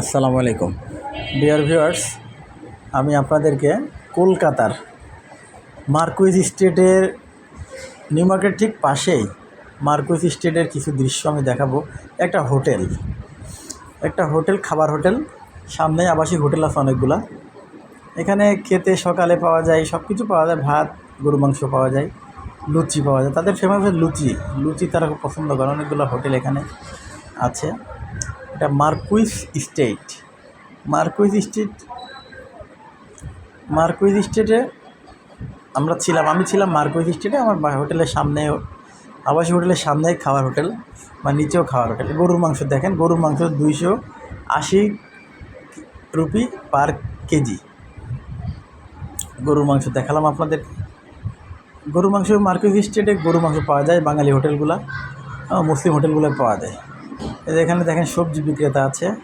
আসসালামু আলাইকুম। Dear viewers আমি আপনাদেরকে কলকাতার মার্কুইজ স্টেটের নিউ মার্কেট ঠিক পাশেই মার্কুইজ স্টেটের কিছু দৃশ্য আমি দেখাবো। একটা হোটেল। একটা হোটেল, খাবার হোটেল। সামনে আবাসিক হোটেল আছে অনেকগুলা। এখানে খেতে সকালে পাওয়া যায় সব কিছু পাওয়া যায়। ভাত গরু মাংস পাওয়া যায়, লুচি পাওয়া যায়। তাদের ফেমাস লুচি। লুচি তারা খুব পছন্দ করে। অনেকগুলো হোটেল এখানে আছে। এটা Marquis state. Marquis state, Marquis স্টেটে আমরা ছিলাম, আমি ছিলাম মার্কুইস স্টেটে, আমার হোটেলের সামনে আবাসী হোটেলের সামনেই খাওয়ার হোটেল বা নিচেও খাওয়ার হোটেল। গরুর মাংস দেখেন, গরুর মাংস দুইশো আশি রুপি পার কেজি। গরুর মাংস দেখালাম আপনাদের। গরুর মাংস মার্কুইস স্টেটে গরুর মাংস পাওয়া যায় বাঙালি হোটেলগুলো মুসলিম হোটেলগুলো পাওয়া যায়। এই যে এখানে দেখেন সবজি বিক্রেতা আছে।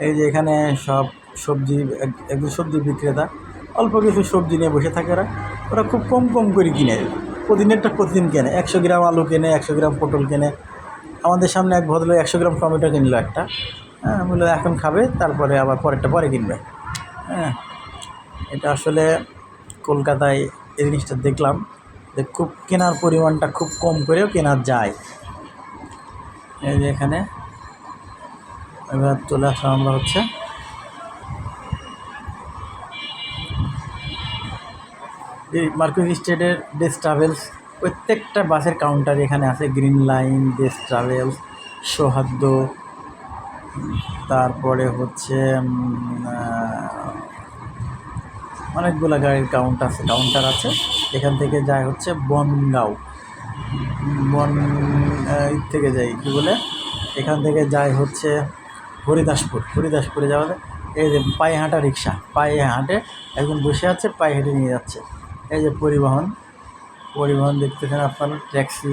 এই যে এখানে সব সবজি, এক- একজন সবজি বিক্রেতা। অল্প কিছু সবজি নিয়ে বসে থাকে ওরা। ওরা খুব কম কম করে কিনে। প্রতিদিনেরটা প্রতিদিন কেনে। একশো গ্রাম আলু কেনে, একশো গ্রাম পটল কেনে। আমাদের সামনে এক ভদ্রলোক একশো গ্রাম টমেটো কিনলো একটা। হ্যাঁ বলল এখন খাবে, তারপরে আবার পরেরটা পরে কিনবে। হ্যাঁ এটা আসলে কলকাতায় এই জিনিসটা দেখলাম যে খুব কেনার পরিমাণটা খুব কম করেও কেনা যায়। এই যে এখানে। এবার চলে আসলাম আমরা হচ্ছে এই মার্কুইজ স্টেটের ডেস ট্রাভেলস প্রত্যেকটা বাসের কাউন্টার এখানে আছে গ্রিন লাইন ডেস ট্রাভেলস সৌহার্দ্য। তারপরে হচ্ছে অনেকগুলো গাড়ির কাউন্ট আছে কাউন্টার আছে। এখান থেকে যায় হচ্ছে বনগাঁও। বন থেকে যাই, কী বলে? এখান থেকে যায় হচ্ছে হরিদাসপুর। হরিদাসপুরে যাওয়া এই যে পায়ে হাঁটা রিক্সা, পায়ে হাঁটে একজন বসে আছে, পায়ে হেঁটে নিয়ে যাচ্ছে। এই যে পরিবহন পরিবহন দেখতেছেন আপনারা, ট্যাক্সি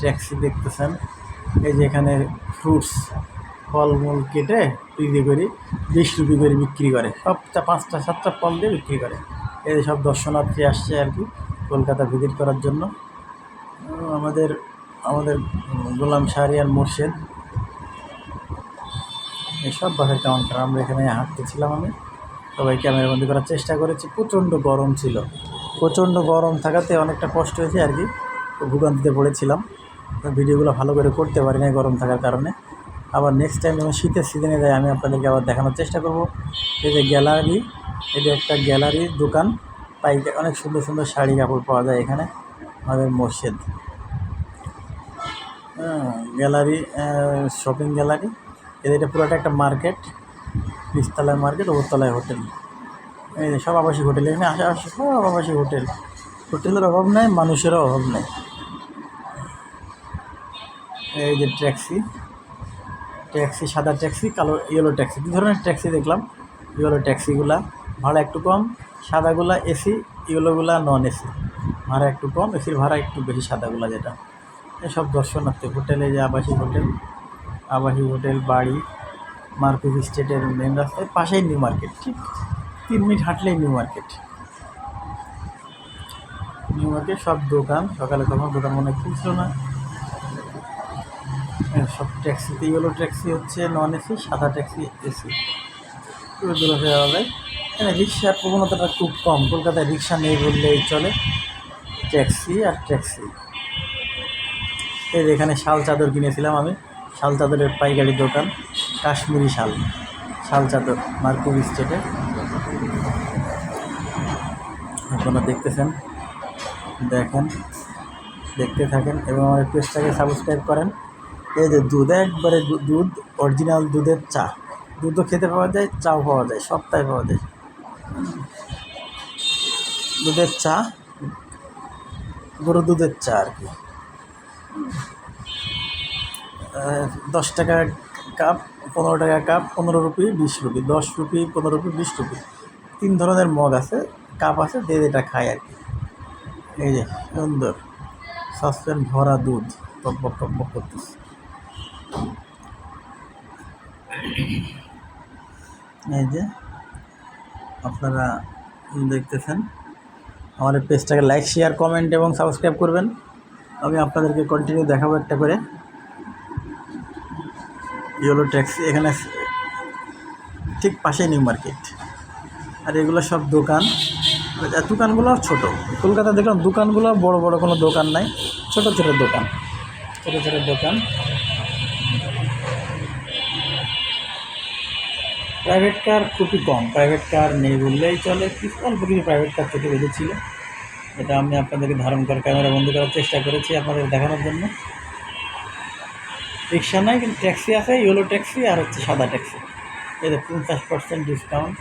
ট্যাক্সি দেখতেছেন। এই যে এখানে ফ্রুটস, ফলমূল কেটে বিক্রি করি, বিশ রুপি করে বিক্রি করে। সবটা পাঁচটা, সাতটা ফল দিয়ে বিক্রি করে। এই সব দর্শনার্থী আসছে আর কি, কলকাতা ভিজিট করার জন্য। আমাদের আমাদের গোলাম শাহরিয়ার মোর্শেদ। এসব বাসের কাউন্টার আমরা এখানে হাঁটতেছিলাম আমি। সবাই ক্যামেরাবন্দি করার চেষ্টা করেছি, প্রচণ্ড গরম ছিল। প্রচণ্ড গরম থাকাতে অনেকটা কষ্ট হয়েছে আর কি, ভোগান্তিতে পড়েছিলাম। ভিডিওগুলো ভালো করে করতে পারি না গরম থাকার কারণে। আবার নেক্সট টাইম যখন শীতের সিজনে যায়, আমি আপনাদেরকে আবার দেখানোর চেষ্টা করব। এই যে গ্যালারি এটা একটা গ্যালারির দোকান। পাইকারি, অনেক সুন্দর সুন্দর শাড়ি কাপড় পাওয়া যায় এখানে। আমাদের মসজিদ। গ্যালারি শপিং গ্যালারি এটা পুরোটা একটা মার্কেট নিচতলায় মার্কেট ওপরতলায় হোটেল এই যে সব আবাসিক হোটেল এখানে আশেপাশে সব আবাসিক হোটেল হোটেলের অভাব নাই, মানুষেরও অভাব নাই। এই যে ট্যাক্সি ট্যাক্সি সাদা ট্যাক্সি কালো ইয়েলো ট্যাক্সি দু ধরনের ট্যাক্সি দেখলাম। ইয়েলো ট্যাক্সিগুলা ভাড়া একটু কম, সাদাগুলা এসি ইয়েলোগুলা নন এসি ভাড়া একটু কম এসির ভাড়া একটু বেশি সাদাগুলা যেটা। এসব দর্শনার্থী হোটেলে যে আবাসিক হোটেল আবাসিক হোটেল বাড়ি মার্কুজ স্টেটের মেন রাস্তায় পাশেই নিউ মার্কেট ঠিক তিন মিনিট হাঁটলেই নিউ মার্কেট নিউ মার্কেট সব দোকান সকালে তখন দোকান মনে খুলছিল না। হ্যাঁ, সব ট্যাক্সিতে ইয়েলো ট্যাক্সি হচ্ছে নন এসি সাদা ট্যাক্সি এসি দূরে যাওয়া যায়। রিক্সার প্রবণতাটা খুব কম কলকাতায় রিক্সা নেই বললেই চলে। ট্যাক্সি আর ট্যাক্সি। এই এখানে শাল চাদর কিনেছিলাম আমি। শাল চাদরের পাইকারি দোকান, কাশ্মীরি শাল। শাল চাদর মার্কুব স্টেটে। আপনারা দেখতেছেন, দেখেন, দেখতে থাকেন এবং আমার পেজটাকে সাবস্ক্রাইব করেন। এই যে দুধ, একবারে দুধ, অরিজিনাল দুধের চা। দুধও খেতে পাওয়া যায়, চাও পাওয়া যায় সপ্তাহে পাওয়া যায়। দুধের চা গরু দুধের চা আর কি। দশ টাকা কাপ, পনেরো টাকা কাপ, পনেরো রুপি, বিশ রুপি, দশ রুপি, পনেরো রুপি, বিশ রুপি। তিন ধরনের মগ আছে, কাপ আছে, যে যেটা খায় আর কি। এই যে, সুন্দর। সসপ্যান ভরা দুধ টক বক করতেছে। এই যে, আপনারা দেখতেছেন। আমাদের পেজটাকে লাইক শেয়ার কমেন্ট এবং সাবস্ক্রাইব করবেন। আমি আপনাদেরকে কন্টিনিউ দেখাবো একটা করে। ইয়েলো ট্যাক্সি এখানে ঠিক পাশেই নিউ মার্কেট আর এগুলো সব দোকান। দোকানগুলো ছোট। কলকাতা দেখলাম দোকানগুলো বড় বড় কোনো দোকান নাই। ছোট ছোট দোকান। ছোট ছোট দোকান। প্রাইভেট কার খুবই কম। প্রাইভেট কার নেই বললেই চলে। অল্প কিছু প্রাইভেট কার চোখে বেঁধেছিল এটা আমি আপনাদেরকে ধারণ করার ক্যামেরা বন্ধ করার চেষ্টা করেছি আপনাদের দেখানোর জন্য। রিক্সা নাই, কিন্তু ট্যাক্সি আছে, ইয়েলো ট্যাক্সি আর হচ্ছে সাদা ট্যাক্সি। এতে পঞ্চাশ পার্সেন্ট ডিসকাউন্ট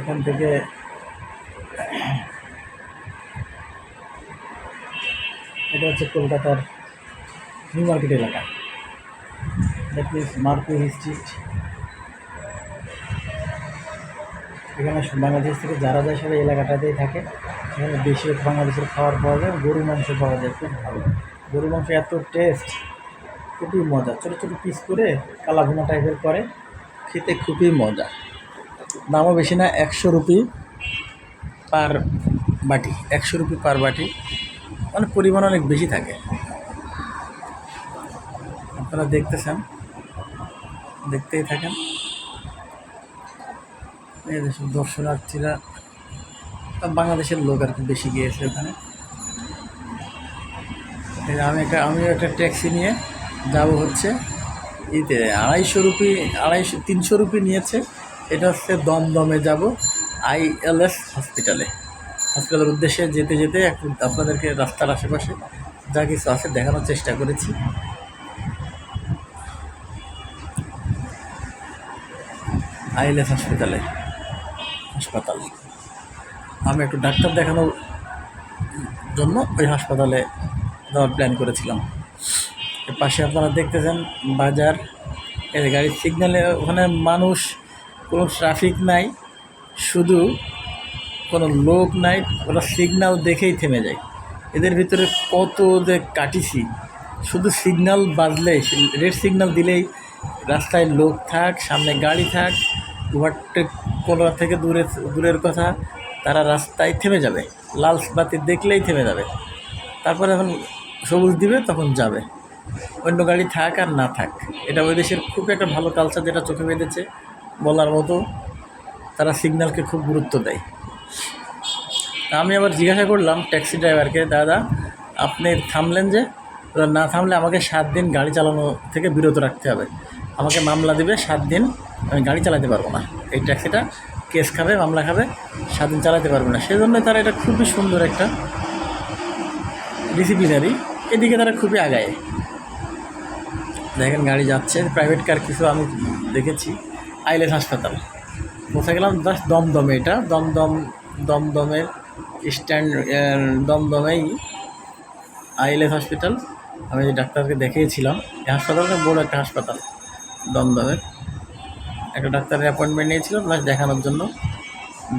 এখান থেকে এটা হচ্ছে কলকাতার নিউ মার্কেট এলাকা। দ্যাট মিনস মার্কুই স্ট্রিট এখানে বাংলাদেশ থেকে যারা যায় সবাই এলাকাটাতেই থাকে। এখানে বেশিরভাগ বাংলাদেশের খাবার পাওয়া যায় গরু মাংস পাওয়া যায়, খুব ভালো। গরু মাংস এত টেস্ট খুবই মজা। ছোটো ছোটো পিস করে কালা ভুনা টাইপের করে, খেতে খুবই মজা। দামও বেশি না, একশো রুপি পার বাটি, একশো রুপি পার বাটি। মানে পরিমাণ অনেক বেশি থাকে। আপনারা দেখতেছেন, দেখতেই থাকেন। যে দর্শনার্থীরা বাংলাদেশের লোক আর কি বেশি গিয়েছে ওখানে। আমি একটা, আমিও একটা ট্যাক্সি নিয়ে যাব হচ্ছে। ইতে আড়াইশো রুপি, আড়াইশো, তিনশো রুপি নিয়েছে। এটা হচ্ছে দমদমে যাব আইএলএস হসপিটালে। হসপিটালের উদ্দেশ্যে যেতে যেতে আপনাদেরকে রাস্তার আশেপাশে যা কিছু আছে দেখানোর চেষ্টা করেছি। আইএলএস হাসপাতালে। হাসপাতাল। আমি একটু ডাক্তার দেখানোর জন্য ওই হাসপাতালে যাওয়ার প্ল্যান করেছিলাম। এর পাশে আপনারা দেখতেছেন বাজার। যে গাড়ির সিগন্যালে ওখানে মানুষ, কোনো ট্রাফিক নাই, শুধু কোনো লোক নাই, ওরা সিগন্যাল দেখেই থেমে যায়। এদের ভিতরে কত যে কাটিছি, শুধু সিগন্যাল বাজলে রেড সিগন্যাল দিলেই রাস্তায় লোক থাক, সামনে গাড়ি থাক ওভারটেক করা থেকে দূরে, দূরের কথা, তারা রাস্তায় থেমে যাবে। লাল বাতি দেখলেই থেমে যাবে। তারপরে যখন সবুজ দিবে, তখন যাবে। অন্য গাড়ি থাক আর না থাক। এটা ওই দেশের খুব একটা ভালো কালচার যেটা চোখে বেঁধেছে বলার মতো। তারা সিগন্যালকে খুব গুরুত্ব দেয়। তা আমি আবার জিজ্ঞাসা করলাম ট্যাক্সি ড্রাইভারকে দাদা, আপনি থামলেন যে? না থামলে আমাকে সাত দিন গাড়ি চালানো থেকে বিরত রাখতে হবে। আমাকে মামলা দেবে সাত দিন, আমি গাড়ি চালাতে পারব না। এই ট্যাক্সিটা কেস খাবে, মামলা খাবে, সাত দিন চালাতে পারবে না। সেজন্য তারা এটা খুবই সুন্দর একটা ডিসিপ্লিনারি এদিকে তারা খুবই আগায়। দেখেন গাড়ি যাচ্ছে প্রাইভেট কার কিছু আমি দেখেছি। আইলেস হাসপাতাল। কোথায় গেলাম জাস্ট দমদমে এটা। দমদম, দমদমের স্ট্যান্ড দমদমেই আইলেস হসপিটাল আমি যে ডাক্তারকে দেখিয়েছিলাম, এই হাসপাতালটা বড় একটা হাসপাতাল। দমদমের একটা ডাক্তারের অ্যাপয়েন্টমেন্ট নিয়েছিলাম প্লাস দেখানোর জন্য।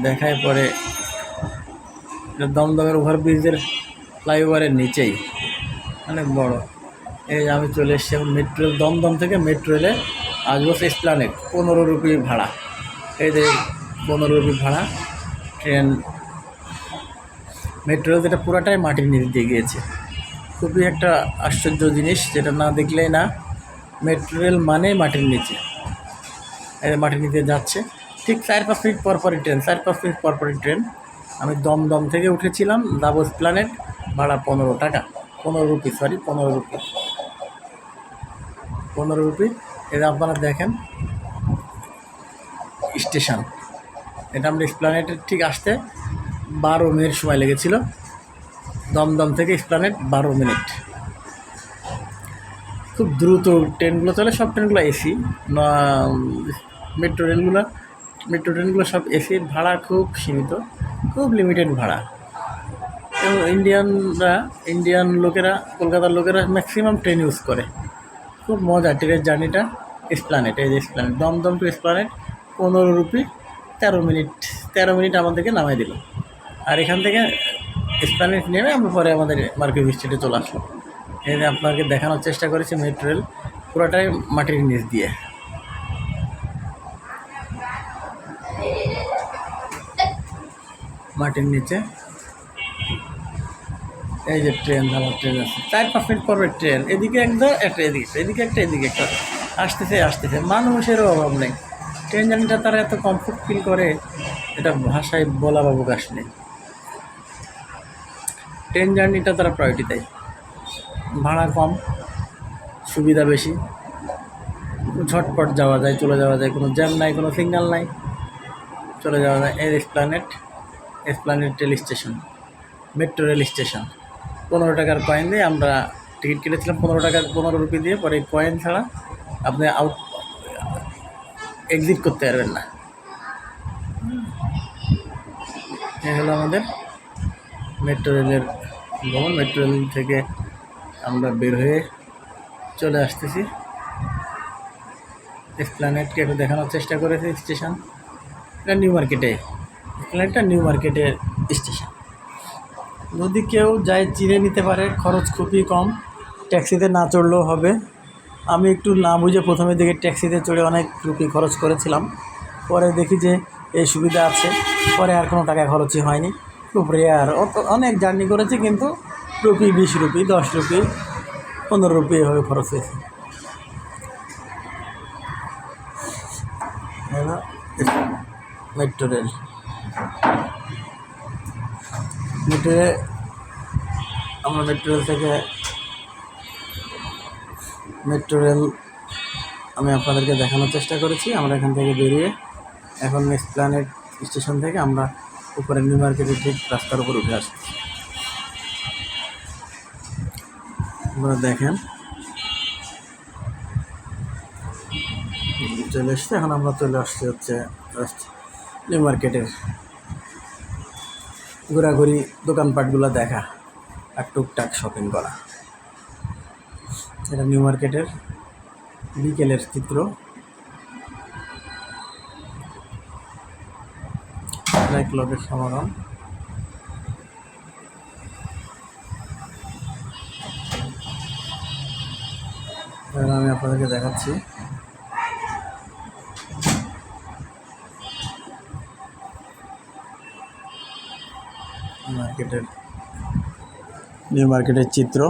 দেখায় পরে দমদমের ওভারব্রিজের ফ্লাইওভারের নিচেই। অনেক বড়। এই যে আমি চলে এসেছি এখন মেট্রো দমদম থেকে মেট্রো রেলে আসব এসপ্লানেট পনেরো রুপি ভাড়া। এই যে পনেরো রুপি ভাড়া ট্রেন মেট্রো রেল যেটা পুরাটাই মাটির নিচ দিয়ে গিয়েছে। খুবই একটা আশ্চর্য জিনিস, যেটা না দেখলেই না মেট্রো রেল মানে মাটির নিচে। মাটির নিচে যাচ্ছে। ঠিক চার পাঁচ মিনিট পর পরই ট্রেন চার পাঁচ মিনিট পর পরই ট্রেন আমি দমদম থেকে উঠেছিলাম দাবস প্ল্যানেট ভাড়া পনেরো টাকা। পনেরো রুপি সরি পনেরো রুপি পনেরো রুপি এটা আপনারা দেখেন স্টেশন এটা আমরা স্প্লানেটের ঠিক আসতে বারো মিনিট সময় লেগেছিল। দমদম থেকে স্প্লানেট বারো মিনিট। খুব দ্রুত ট্রেনগুলো চলে, সব ট্রেনগুলো এসি মেট্রো রেলগুলো মেট্রো ট্রেনগুলো সব এসির ভাড়া খুব সীমিত, খুব লিমিটেড ভাড়া। এবং ইন্ডিয়ানরা ইন্ডিয়ান লোকেরা, কলকাতার লোকেরা ম্যাক্সিমাম ট্রেন ইউজ করে। খুব মজা, ট্রেনের জার্নিটা স্প্লানেট এই যে স্প্লানেট দমদম টু স্প্লানেট পনেরো রুপি, তেরো মিনিট তেরো মিনিট আমাদেরকে নামাই দিল। আর এখান থেকে স্প্লানেট নেমে আমরা পরে আমাদের মার্কেট স্ট্রিটে চলে আসলো যে আপনাকে দেখানোর চেষ্টা করেছি মেট্রো পুরোটাই মাটির নিচ দিয়ে। মাটির নিচে। এই যে ট্রেন আমার ট্রেন আছে। চার পাঁচ মিনিট পরে ট্রেন এদিকে একদম একটা এদিকে। এদিকে একটা এদিকে একটা। আসতেছে আসতেছে। মানুষেরও অভাব নেই। ট্রেন জার্নিটা তারা এত কমফোর্ট ফিল করে, এটা ভাষায় বলা বা প্রকাশ নেই। ট্রেন জার্নিটা তারা প্রায়োরিটি দেয়। ভাড়া কম, সুবিধা বেশি। ঝটপট যাওয়া যায়, চলে যাওয়া যায়, কোনো জ্যাম নাই, কোনো সিগন্যাল নাই। চলে যাওয়া যায় এর Esplanade Esplanade rail station, metro rail station. পনেরো টাকার কয়েন দিয়ে আমরা টিকিট কেটেছিলাম, পনেরো টাকা, পনেরো রুপি দিয়ে। পরে কয়েন ছাড়া আপনি আউট এক্সিট করতে পারবেন না। এ হলো আমাদের মেট্রো রেলের ভবন মেট্রো রেল থেকে আমরা বের হয়ে চলে আসতেছি। এসপ্ল্যানেটকে একটু দেখানোর চেষ্টা করেছি স্টেশন এটা নিউ মার্কেটে এসপ্ল্যানেটটা নিউ মার্কেটের স্টেশন যদি কেউ যায় চিনে নিতে পারে, খরচ খুবই কম। ট্যাক্সিতে না চড়লেও হবে। আমি একটু না বুঝে প্রথমের দিকে ট্যাক্সিতে চড়ে অনেক রুপি খরচ করেছিলাম। পরে দেখি যে এই সুবিধা আছে। পরে আর কোনো টাকা খরচই হয়নি। খুব রেয়ার অনেক জার্নি করেছি কিন্তু রুপি, বিশ রুপি, দশ রুপি, পনেরো রুপি এভাবে খরচ হয়েছে। Metro rail. মেট্রো রেল আমরা মেট্রো রেল থেকে মেট্রো রেল আমি আপনাদেরকে দেখানোর চেষ্টা করেছি। আমরা এখান থেকে বেরিয়ে এখন নেক্সট প্ল্যানেট স্টেশন থেকে আমরা উপরে নিউ মার্কেটের ঠিক রাস্তার উপর উঠে আসছি। আপনারা দেখেন। চলে এসছে, এখন আমরা চলে আসছি হচ্ছে নিউ মার্কেটের ঘোরাঘুরি দোকানপাটগুলো দেখা আর টুকটাক শপিং করা। এটা নিউ মার্কেটের বিকেলের চিত্র। এক সমাগম। আমি আপনাদেরকে দেখাচ্ছি। মার্কেটের, নিউ মার্কেটের চিত্র।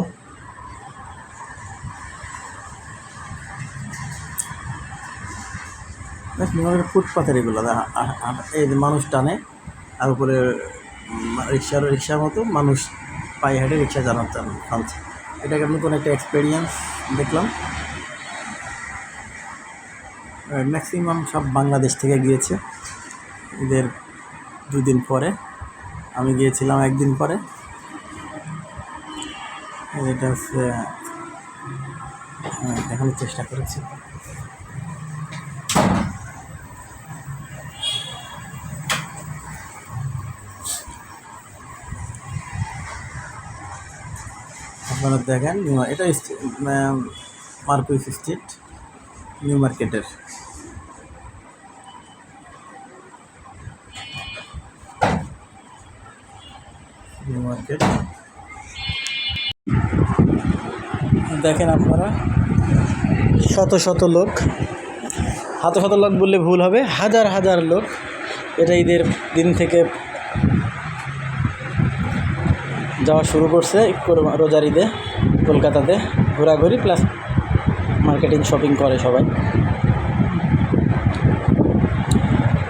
ফুটপাথের এগুলো এই মানুষ টানে, আর উপরে রিক্সার রিক্সার মতো মানুষ পায়ে হেঁটে রিক্সা চালাতে টানছে এটাকে নতুন একটা এক্সপিরিয়েন্স দেখলাম। ম্যাক্সিমাম সব বাংলাদেশ থেকে গিয়েছে। এদের দুদিন পরে। আমি গিয়েছিলাম একদিন পরে। এটা হচ্ছে হ্যাঁ, দেখানোর চেষ্টা করেছি। আপনারা দেখেন এটা মার্কুইস স্ট্রিট নিউ মার্কেটের নিউ মার্কেট দেখেন আপনারা, শত শত লোক শত শত লোক বললে ভুল হবে, হাজার হাজার লোক এটা ঈদের দিন থেকে যাওয়া শুরু করছে রোজার ঈদে, কলকাতাতে ঘোরাঘুরি প্লাস মার্কেটিং শপিং করে সবাই।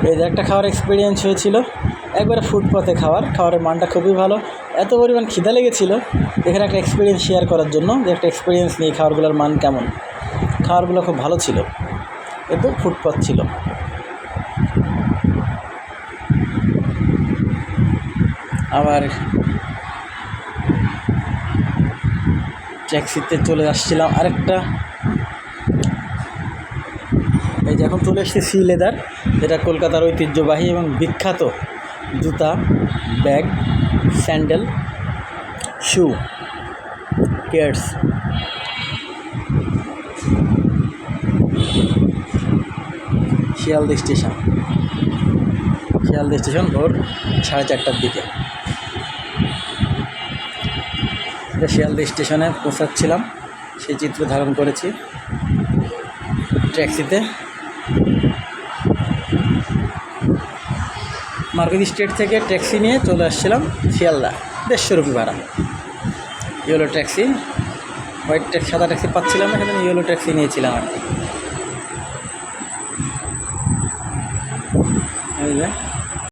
যে একটা খাওয়ার এক্সপিরিয়েন্স হয়েছিল। একবারে ফুটপাতে খাওয়ার, খাওয়ারের মানটা খুবই ভালো। এত পরিমাণ খিদা লেগেছিল এখানে একটা এক্সপিরিয়েন্স শেয়ার করার জন্য যে একটা এক্সপিরিয়েন্স নিয়ে খাবারগুলোর মান কেমন। খাবারগুলো খুব ভালো ছিল। কিন্তু ফুটপাত ছিল। আবার ট্যাক্সিতে চলে আসছিলাম আরেকটা। এখন চলে এসেছে সি লেদার। যেটা কলকাতার ঐতিহ্যবাহী এবং বিখ্যাত জুতা, bag, sandal, shoe, cares. Sealdah station. Sealdah station ভোর সাড়ে চারটার দিকে। এটা শিয়ালদা স্টেশনে পৌঁছাচ্ছিলাম। সেই চিত্র ধারণ করেছি। ট্যাক্সিতে মার্কেট স্ট্রিট থেকে ট্যাক্সি নিয়ে চলে আসছিলাম শিয়ালদা, দেড়শো রুপি ভাড়া। ইয়েলো ট্যাক্সি, হোয়াইট ট্যাক্সি, সাদা ট্যাক্সি পাচ্ছিলাম না সেখানে ইয়েলো ট্যাক্সি নিয়েছিলাম আর কি।